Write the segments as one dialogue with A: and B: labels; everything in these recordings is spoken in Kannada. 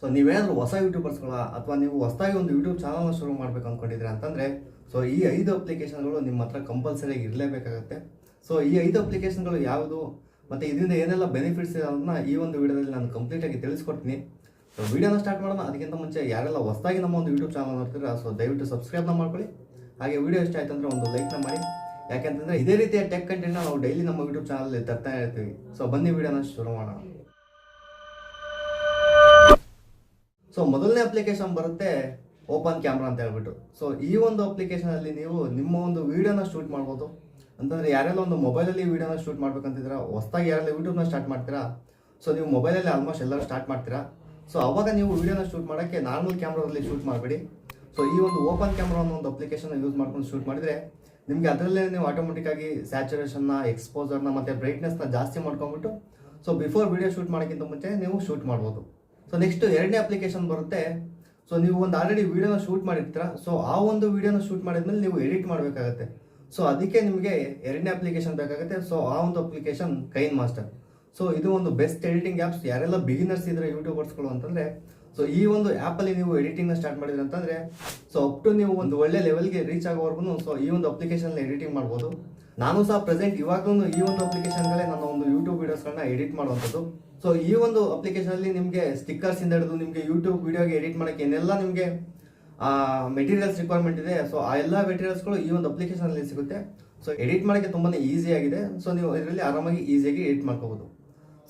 A: ಸೊ ನೀವೇನಾದ್ರೂ ಹೊಸ ಯೂಟ್ಯೂಬರ್ಸ್ಗಳ ಅಥವಾ ನೀವು ಹೊಸದಾಗಿ ಒಂದು ಯೂಟ್ಯೂಬ್ ಚಾನಲ್ನ ಶುರು ಮಾಡ್ಬೇಕು ಅಂದ್ಕೊಂಡಿದ್ರೆ ಅಂತಂದರೆ ಸೊ ಈ ಐದು ಅಪ್ಲಿಕೇಶನ್ಗಳು ನಿಮ್ಮ ಹತ್ರ ಕಂಪಲ್ಸರಿಯಾಗಿ ಇರಲೇಬೇಕಾಗುತ್ತೆ. ಸೊ ಈ ಐದು ಅಪ್ಲಿಕೇಶನ್ಗಳು ಯಾವುದು? ಮತ್ತು ಇದರಿಂದ ಏನೆಲ್ಲ ಬೆನಿಫಿಟ್ಸ್ ಇದೆ ಈ ಒಂದು ವಿಡಿಯೋದಲ್ಲಿ ನಾನು ಕಂಪ್ಲೀಟಾಗಿ ತಿಳಿಸ್ಕೊಡ್ತೀನಿ. ಸೊ ವಿಡಿಯೋನ ಸ್ಟಾರ್ಟ್ ಮಾಡೋಣ. ಅದಕ್ಕಿಂತ ಮುಂಚೆ ಯಾರೆಲ್ಲ ಹೊಸದಾಗಿ ನಮ್ಮ ಒಂದು ಯೂಟ್ಯೂಬ್ ಚಾನಲ್ ನೋಡ್ತೀರ ಸೊ ದಯವಿಟ್ಟು ಸಬ್ಸ್ಕ್ರೈಬ್ನ ಮಾಡ್ಕೊಳ್ಳಿ. ಹಾಗೆ ವಿಡಿಯೋ ಇಷ್ಟ ಆಯ್ತು ಅಂದರೆ ಒಂದು ಲೈಕ್ನ ಮಾಡಿ. ಯಾಕೆಂತಂದರೆ ಇದೇ ರೀತಿಯ ಟೆಕ್ ಕಂಟೆಂಟ್ನ ನಾವು ಡೈಲಿ ನಮ್ಮ ಯೂಟ್ಯೂಬ್ ಚಾನಲಲ್ಲಿ ತರ್ತಾ ಇರ್ತೀವಿ. ಸೊ ಬನ್ನಿ ವಿಡಿಯೋನ ಶುರು ಮಾಡೋಣ. ಸೊ ಮೊದಲನೇ ಅಪ್ಲಿಕೇಶನ್ ಬರುತ್ತೆ ಓಪನ್ ಕ್ಯಾಮ್ರಾ ಅಂತ ಹೇಳ್ಬಿಟ್ಟು. ಸೊ ಈ ಒಂದು ಅಪ್ಲಿಕೇಶನ್ ಅಲ್ಲಿ ನೀವು ನಿಮ್ಮ ಒಂದು ವಿಡಿಯೋನ ಶೂಟ್ ಮಾಡ್ಬೋದು. ಅಂತಂದ್ರೆ ಯಾರೆಲ್ಲ ಒಂದು ಮೊಬೈಲಲ್ಲಿ ವೀಡಿಯೋನ ಶೂಟ್ ಮಾಡ್ಬೇಕಂತಿದ್ದೀರಾ, ಹೊಸ್ದಾಗಿ ಯಾರೆಲ್ಲ ಯೂಟ್ಯೂಬ್ನ ಸ್ಟಾರ್ಟ್ ಮಾಡ್ತೀರಾ ಸೊ ನೀವು ಮೊಬೈಲಲ್ಲಿ ಆಲ್ಮೋಸ್ಟ್ ಎಲ್ಲರೂ ಸ್ಟಾರ್ಟ್ ಮಾಡ್ತೀರಾ. ಸೊ ಅವಾಗ ನೀವು ವಿಡಿಯೋನ ಶೂಟ್ ಮಾಡೋಕ್ಕೆ ನಾರ್ಮಲ್ ಕ್ಯಾಮ್ರಾದಲ್ಲಿ ಶೂಟ್ ಮಾಡಬೇಡಿ. ಸೊ ಈ ಒಂದು ಓಪನ್ ಕ್ಯಾಮ್ರಾ ಅನ್ನೋ ಒಂದು ಅಪ್ಲಿಕೇಶನ್ ಯೂಸ್ ಮಾಡ್ಕೊಂಡು ಶೂಟ್ ಮಾಡಿದ್ರೆ ನಿಮಗೆ ಅದರಲ್ಲೇ ನೀವು ಆಟೋಮೆಟಿಕ್ಕಾಗಿ ಸ್ಯಾಚುರೇಷನ್ನ ಎಕ್ಸ್ಪೋಸರ್ನ ಮತ್ತು ಬ್ರೈಟ್ನೆಸ್ನ ಜಾಸ್ತಿ ಮಾಡ್ಕೊಂಬಿಟ್ಟು ಸೊ ಬಿಫೋರ್ ವೀಡಿಯೋ ಶೂಟ್ ಮಾಡೋಕ್ಕಿಂತ ಮುಂಚೆ ನೀವು ಶೂಟ್ ಮಾಡ್ಬೋದು. ಸೊ ನೆಕ್ಸ್ಟ್ ಎರಡನೇ ಅಪ್ಲಿಕೇಶನ್ ಬರುತ್ತೆ. ಸೊ ನೀವು ಒಂದು ಆಲ್ರೆಡಿ ವೀಡಿಯೋನ ಶೂಟ್ ಮಾಡಿರ್ತೀರ? ಸೊ ಆ ಒಂದು ವೀಡಿಯೋನ ಶೂಟ್ ಮಾಡಿದ್ಮೇಲೆ ನೀವು ಎಡಿಟ್ ಮಾಡಬೇಕಾಗತ್ತೆ. ಸೊ ಅದಕ್ಕೆ ನಿಮಗೆ ಎರಡನೇ ಅಪ್ಲಿಕೇಶನ್ ಬೇಕಾಗುತ್ತೆ. ಸೊ ಆ ಒಂದು ಅಪ್ಲಿಕೇಶನ್ ಕೈನ್ ಮಾಸ್ಟರ್ ಸೊ ಇದು ಒಂದು ಬೆಸ್ಟ್ ಎಡಿಟಿಂಗ್ ಆ್ಯಪ್ಸ್ ಯಾರೆಲ್ಲ ಬಿಗಿನರ್ಸ್ ಇದ್ರೆ ಯೂಟ್ಯೂಬರ್ಸ್ಗಳು ಅಂತಂದ್ರೆ ಸೊ ಈ ಒಂದು ಆ್ಯಪಲ್ಲಿ ನೀವು ಎಡಿಟಿಂಗ್ನ ಸ್ಟಾರ್ಟ್ ಮಾಡಿದ್ರೆ ಅಂತಂದ್ರೆ ಸೊ ಅಪ್ ಟು ನೀವು ಒಂದು ಒಳ್ಳೆ ಲೆವೆಲ್ಗೆ ರೀಚ್ ಆಗೋವರೆಗೂ ಸೊ ಈ ಒಂದು ಅಪ್ಲಿಕೇಶನ್ ಎಡಿಟಿಂಗ್ ಮಾಡ್ಬೋದು. ನಾನು ಸಹ ಪ್ರೆಸೆಂಟ್ ಇವಾಗಲೂ ಈ ಒಂದು ಅಪ್ಲಿಕೇಶನ್ಗಳೇ ನನ್ನ ಒಂದು ಯೂಟ್ಯೂಬ್ ವೀಡಿಯೋಸ್ಗಳನ್ನ ಎಡಿಟ್ ಮಾಡುವಂಥದ್ದು. ಸೊ ಈ ಒಂದು ಅಪ್ಲಿಕೇಶನ್ ಅಲ್ಲಿ ನಿಮಗೆ ಸ್ಟಿಕ್ಕರ್ಸಿಂದ ಹಿಡಿದು ನಿಮಗೆ ಯೂಟ್ಯೂಬ್ ವಿಡಿಯೋಗೆ ಎಡಿಟ್ ಮಾಡೋಕ್ಕೆ ಏನೆಲ್ಲ ನಿಮಗೆ ಮೆಟೀರಿಯಲ್ಸ್ ರಿಕ್ವೈರ್ಮೆಂಟ್ ಇದೆ ಸೊ ಆ ಎಲ್ಲ ಮೆಟೀರಿಯಲ್ಸ್ಗಳು ಈ ಒಂದು ಅಪ್ಲಿಕೇಶನ್ ಅಲ್ಲಿ ಸಿಗುತ್ತೆ. ಸೊ ಎಡಿಟ್ ಮಾಡೋಕ್ಕೆ ತುಂಬಾ ಈಸಿ ಆಗಿದೆ. ಸೊ ನೀವು ಇದರಲ್ಲಿ ಆರಾಮಾಗಿ ಈಸಿಯಾಗಿ ಎಡಿಟ್ ಮಾಡ್ಕೋಬೋದು.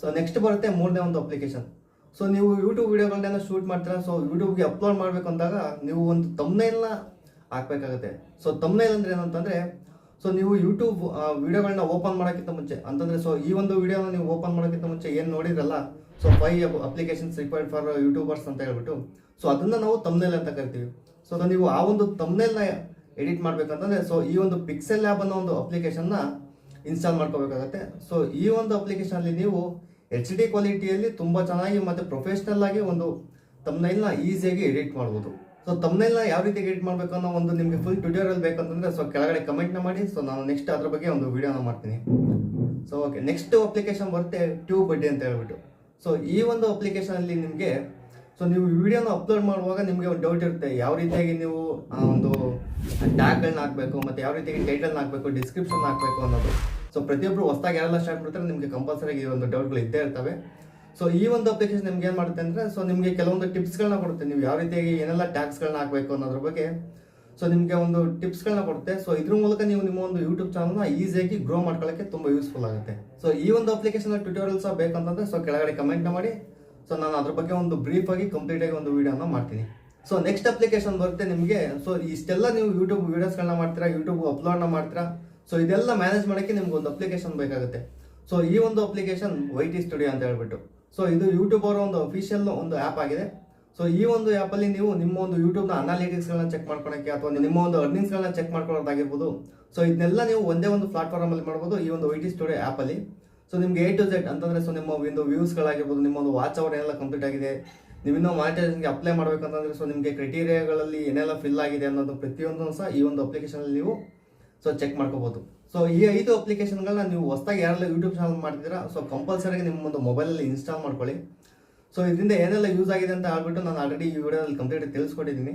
A: ಸೊ ನೆಕ್ಸ್ಟ್ ಬರುತ್ತೆ ಮೂರನೇ ಒಂದು ಅಪ್ಲಿಕೇಶನ್ ಸೊ ನೀವು ಯೂಟ್ಯೂಬ್ ವಿಡಿಯೋಗಳನ್ನೆಲ್ಲ ಶೂಟ್ ಮಾಡ್ತೀರಾ? ಸೊ ಯೂಟ್ಯೂಬ್ಗೆ ಅಪ್ಲೋಡ್ ಮಾಡಬೇಕು ಅಂದಾಗ ನೀವು ಒಂದು ತಮ್ನೈಲ್ನ ಹಾಕ್ಬೇಕಾಗುತ್ತೆ. ಸೊ ತಮ್ನೈಲ್ ಅಂದ್ರೆ ಏನಂತಂದರೆ ಸೊ ನೀವು ಯೂಟ್ಯೂಬ್ ವಿಡಿಯೋಗಳನ್ನ ಓಪನ್ ಮಾಡೋಕ್ಕಿಂತ ಮುಂಚೆ, ಅಂತಂದ್ರೆ ಸೊ ಈ ಒಂದು ವಿಡಿಯೋನ ನೀವು ಓಪನ್ ಮಾಡೋಕ್ಕಿಂತ ಮುಂಚೆ ಏನು ನೋಡಿರಲ್ಲ so five applications required for YouTubers ಅಂತ ಹೇಳ್ಬಿಟ್ಟು ಸೊ ಅದನ್ನ ನಾವು ತಮ್ನೇಲ್ ಅಂತ ಕರಿತೀವಿ. ಸೊ ನೀವು ಆ ಒಂದು ತಮ್ನೇಲ್ನ ಎಡಿಟ್ ಮಾಡಬೇಕಂತಂದರೆ ಸೊ ಈ ಒಂದು ಪಿಕ್ಸೆಲ್ ಲ್ಯಾಬ್ ಅನ್ನೋ ಒಂದು ಅಪ್ಲಿಕೇಶನ್ನ ಇನ್ಸ್ಟಾಲ್ ಮಾಡ್ಕೋಬೇಕಾಗತ್ತೆ. ಸೊ ಈ ಒಂದು ಅಪ್ಲಿಕೇಶನಲ್ಲಿ ನೀವು ಎಚ್ ಡಿ ಕ್ವಾಲಿಟಿಯಲ್ಲಿ ತುಂಬ ಚೆನ್ನಾಗಿ ಮತ್ತೆ ಪ್ರೊಫೆಷನಲ್ ಆಗಿ ಒಂದು ತಮ್ನೈಲ್ನ ಈಸಿಯಾಗಿ ಎಡಿಟ್ ಮಾಡ್ಬೋದು. ಸೊ ನ ಯಾವ ರೀತಿ ಎಡಿಟ್ ಮಾಡಬೇಕು ಅನ್ನೋ ಒಂದು ನಿಮಗೆ ಫುಲ್ ಟ್ಯೂಟೋರಿಯಲ್ ಬೇಕಂತಂದರೆ ಸೊ ಕೆಳಗಡೆ ಕಮೆಂಟ್ನ ಮಾಡಿ. ಸೊ ನಾನು ನೆಕ್ಸ್ಟ್ ಅದ್ರ ಬಗ್ಗೆ ಒಂದು ವಿಡಿಯೋನ ಮಾಡ್ತೀನಿ. ಸೊ ಓಕೆ ನೆಕ್ಸ್ಟ್ ಅಪ್ಲಿಕೇಶನ್ ಬರುತ್ತೆ ಟ್ಯೂಬ್ ಬಡ್ಡಿ ಅಂತ ಹೇಳ್ಬಿಟ್ಟು. ಸೊ ಈ ಒಂದು ಅಪ್ಲಿಕೇಶನ್ ಅಲ್ಲಿ ನಿಮಗೆ ಸೊ ನೀವು ವಿಡಿಯೋನ ಅಪ್ಲೋಡ್ ಮಾಡುವಾಗ ನಿಮಗೆ ಒಂದು ಡೌಟ್ ಇರುತ್ತೆ. ಯಾವ ರೀತಿಯಾಗಿ ನೀವು ಒಂದು ಟ್ಯಾಗ್ಗಳನ್ನ ಹಾಕಬೇಕು, ಮತ್ತೆ ಯಾವ ರೀತಿಯಾಗಿ ಟೈಟಲ್ನ ಹಾಕಬೇಕು ಡಿಸ್ಕ್ರಿಪ್ಷನ್ ಹಾಕಬೇಕು ಅನ್ನೋದು. ಸೊ ಪ್ರತಿಯೊಬ್ಬರು ಹೊಸದಾಗಿ ಯಾರೆಲ್ಲ ಸ್ಟಾರ್ಟ್ ಮಾಡ್ತಾರೆ, ನಿಮಗೆ ಕಂಪಲ್ಸರಿ ಈ ಒಂದು ಡೌಟ್ಗಳು ಇದ್ದೇ ಇರ್ತವೆ. ಸೊ ಈ ಒಂದು ಅಪ್ಲಿಕೇಶನ್ ನಿಮ್ಗೆ ಏನು ಮಾಡುತ್ತೆ ಅಂದರೆ ಸೊ ನಿಮಗೆ ಕೆಲವೊಂದು ಟಿಪ್ಸ್ಗಳನ್ನ ಕೊಡುತ್ತೆ. ನೀವು ಯಾವ ರೀತಿಯಾಗಿ ಏನೆಲ್ಲ ಟ್ಯಾಕ್ಸ್ಗಳನ್ನ ಹಾಕಬೇಕು ಅನ್ನೋದ್ರ ಬಗ್ಗೆ. ಸೊ ನಿಮಗೆ ಒಂದು ಟಿಪ್ಸ್ಗಳನ್ನ ಕೊಡುತ್ತೆ. ಸೊ ಇದ್ರ ಮೂಲಕ ನೀವು ನಿಮ್ಮ ಒಂದು ಯೂಟ್ಯೂಬ್ ಚಾನಲ್ನ ಈಸಿಯಾಗಿ ಗ್ರೋ ಮಾಡ್ಕೊಳ್ಳೋಕ್ಕೆ ತುಂಬ ಯೂಸ್ಫುಲ್ ಆಗುತ್ತೆ. ಸೊ ಈ ಒಂದು ಅಪ್ಲಿಕೇಶನ್ ಟ್ಯೂಟೋರಿಯಲ್ಸ್ ಬೇಕಂತಂದರೆ ಸೊ ಕೆಳಗಡೆ ಕಮೆಂಟ್ನ ಮಾಡಿ. ಸೊ ನಾನು ಅದ್ರ ಬಗ್ಗೆ ಒಂದು ಬ್ರೀಫ್ ಆಗಿ ಕಂಪ್ಲೀಟ್ ಒಂದು ವೀಡಿಯೋನ ಮಾಡ್ತೀನಿ. ಸೊ ನೆಕ್ಸ್ಟ್ ಅಪ್ಲಿಕೇಶನ್ ಬರುತ್ತೆ ನಿಮಗೆ. ಸೊ ಇಷ್ಟೆಲ್ಲ ನೀವು ಯೂಟ್ಯೂಬ್ ವೀಡಿಯೋಸ್ಗಳನ್ನ ಮಾಡ್ತೀರಾ ಯೂಟ್ಯೂಬ್ ಅಪ್ಲೋಡ್ನ ಮಾಡ್ತೀರಾ ಸೊ ಇದೆಲ್ಲ ಮ್ಯಾನೇಜ್ ಮಾಡೋಕ್ಕೆ ನಿಮ್ಗೆ ಒಂದು ಅಪ್ಲಿಕೇಶನ್ ಬೇಕಾಗುತ್ತೆ. ಸೊ ಈ ಒಂದು ಅಪ್ಲಿಕೇಶನ್ ವೈ ಟಿ ಸ್ಟುಡಿಯೋ ಅಂತ ಹೇಳ್ಬಿಟ್ಟು. ಸೊ ಇದು ಯೂಟ್ಯೂಬ್ ಅವರ ಒಂದು ಅಫಿಷಿಯಲ್ ಒಂದು ಆ್ಯಪ್ ಆಗಿದೆ. ಸೊ ಈ ಒಂದು ಆ್ಯಪಲ್ಲಿ ನೀವು ನಿಮ್ಮ ಒಂದು ಯೂಟ್ಯೂಬ್ನ ಅನಾಲಿಟಿಕ್ಸ್ಗಳನ್ನ ಚೆಕ್ ಮಾಡ್ಕೊಳಕ್ಕೆ ಅಥವಾ ನಿಮ್ಮ ಒಂದು ಅರ್ನಿಂಗ್ಸ್ಗಳನ್ನ ಚೆಕ್ ಮಾಡ್ಕೊಳ್ಳೋದಾಗಿರ್ಬೋದು ಸೊ ಇದನ್ನೆಲ್ಲ ನೀವು ಒಂದೇ ಒಂದು ಪ್ಲಾಟ್ಫಾರ್ಮಲ್ಲಿ ಮಾಡ್ಬೋದು ಈ ಒಂದು ವೈ ಟಿ ಸ್ಟುಡಿಯೋ ಆ್ಯಪಲ್ಲಿ ಸೊ ನಿಮ್ಗೆ ಎ ಟು ಝೆಡ್ ಅಂತಂದ್ರೆ ಸೊ ನಿಮ್ಮ ಒಂದು ವ್ಯೂಸ್ಗಳಾಗಿರ್ಬೋದು ನಿಮ್ಮ ಒಂದು ವಾಚ್ ಅವರ್ ಏನೆಲ್ಲ ಕಂಪ್ಲೀಟ್ ಆಗಿದೆ, ನೀವು ಇನ್ನೂ ಮಾನಿಟೈಸೇಷನ್ಗೆ ಅಪ್ಲೈ ಮಾಡಬೇಕಂತಂದ್ರೆ ಸೊ ನಿಮಗೆ ಕ್ರೈಟೀರಿಯಾಗಳಲ್ಲಿ ಏನೆಲ್ಲ ಫಿಲ್ ಆಗಿದೆ ಅನ್ನೋದು ಪ್ರತಿಯೊಂದನ್ನು ಸಹ ಈ ಒಂದು ಅಪ್ಲಿಕೇಶನಲ್ಲಿ ನೀವು ಸೊ ಚೆಕ್ ಮಾಡ್ಕೋಬಹುದು ಸೊ ಈ ಐದು ಅಪ್ಲಿಕೇಶನ್ಗಳನ್ನ ನೀವು ಹೊಸದಾಗಿ ಯಾರೆಲ್ಲ ಯೂಟ್ಯೂಬ್ ಚಾನಲ್ ಮಾಡ್ತೀರಾ ಸೊ ಕಂಪಲ್ಸರಿ ನಿಮ್ಮ ಒಂದು ಮೊಬೈಲಲ್ಲಿ ಇನ್ಸ್ಟಾಲ್ ಮಾಡ್ಕೊಳ್ಳಿ. ಸೊ ಇದರಿಂದ ಏನೆಲ್ಲ ಯೂಸ್ ಆಗಿದೆ ಅಂತ ಹೇಳ್ಬಿಟ್ಟು ನಾನು ಆಲ್ರೆಡಿ ಈ ವಿಡಿಯೋದಲ್ಲಿ ಕಂಪ್ಲೀಟ್ ತಿಳಿಸ್ಕೊಟ್ಟಿದ್ದೀನಿ.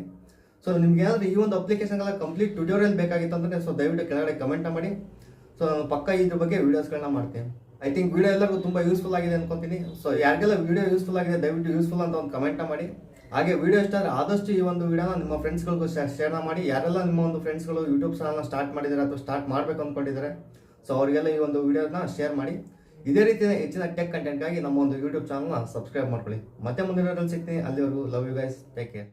A: ಸೊ ನಿಮ್ಗೆ ಏನಾದರೂ ಈ ಒಂದು ಅಪ್ಲಿಕೇಶನ್ಗಳ ಕಂಪ್ಲೀಟ್ ಟ್ಯುಟೋರಿಯಲ್ ಬೇಕಾಗಿತ್ತು ಅಂದರೆ ಸೊ ದಯವಿಟ್ಟು ಕೆಳಗಡೆ ಕಮೆಂಟ್ ಮಾಡಿ. ಸೊ ನಾನು ಪಕ್ಕ ಇದ್ರ ಬಗ್ಗೆ ವೀಡಿಯೋಸ್ಗಳನ್ನ ಮಾಡ್ತೀನಿ. ಐ ಥಿಂಕ್ ವಿಡಿಯೋ ಎಲ್ಲರಿಗೂ ತುಂಬ ಯೂಸ್ಫುಲ್ ಆಗಿದೆ ಅನ್ಕೊಂತೀನಿ. ಸೊ ಯಾರಿಗೆಲ್ಲ ವಿಡಿಯೋ ಯೂಸ್ಫುಲ್ ಆಗಿದೆ, ದಯವಿಟ್ಟು ಯೂಸ್ಫುಲ್ ಅಂತ ಒಂದು ಕಮೆಂಟ್ ಮಾಡಿ. ಹಾಗೆ ವಿಡಿಯೋ ಇಷ್ಟ ಆದರೆ ಆದಷ್ಟು ಈ ಒಂದು ವಿಡಿಯೋನ ನಿಮ್ಮ ಫ್ರೆಂಡ್ಸ್ಗಳಿಗೂ ಶೇರ್ ಮಾಡಿ. ಯಾರೆಲ್ಲ ನಿಮ್ಮ ಒಂದು ಫ್ರೆಂಡ್ಸ್ಗಳು ಯೂಟ್ಯೂಬ್ ಚಾನಲ್ನ ಸ್ಟಾರ್ಟ್ ಮಾಡಿದ್ದಾರೆ ಅಥವಾ ಸ್ಟಾರ್ಟ್ ಮಾಡಬೇಕು ಅಂದ್ಕೊಂಡಿದ್ದಾರೆ ಸೊ ಅವರಿಗೆಲ್ಲ ಈ ಒಂದು ವಿಡಿಯೋನ ಶೇರ್ ಮಾಡಿ. ಇದೇ ರೀತಿಯ ಹೆಚ್ಚಿನ ಟೆಕ್ ಕಂಟೆಂಟ್ಗಾಗಿ ನಮ್ಮ ಒಂದು ಯೂಟ್ಯೂಬ್ ಚಾನಲ್ನ ಸಬ್ಸ್ಕ್ರೈಬ್ ಮಾಡ್ಕೊಳ್ಳಿ. ಮತ್ತೆ ಮುಂದಿನ ಸಿಗ್ತೀನಿ. ಅಲ್ಲಿವರೆಗೂ love you guys take care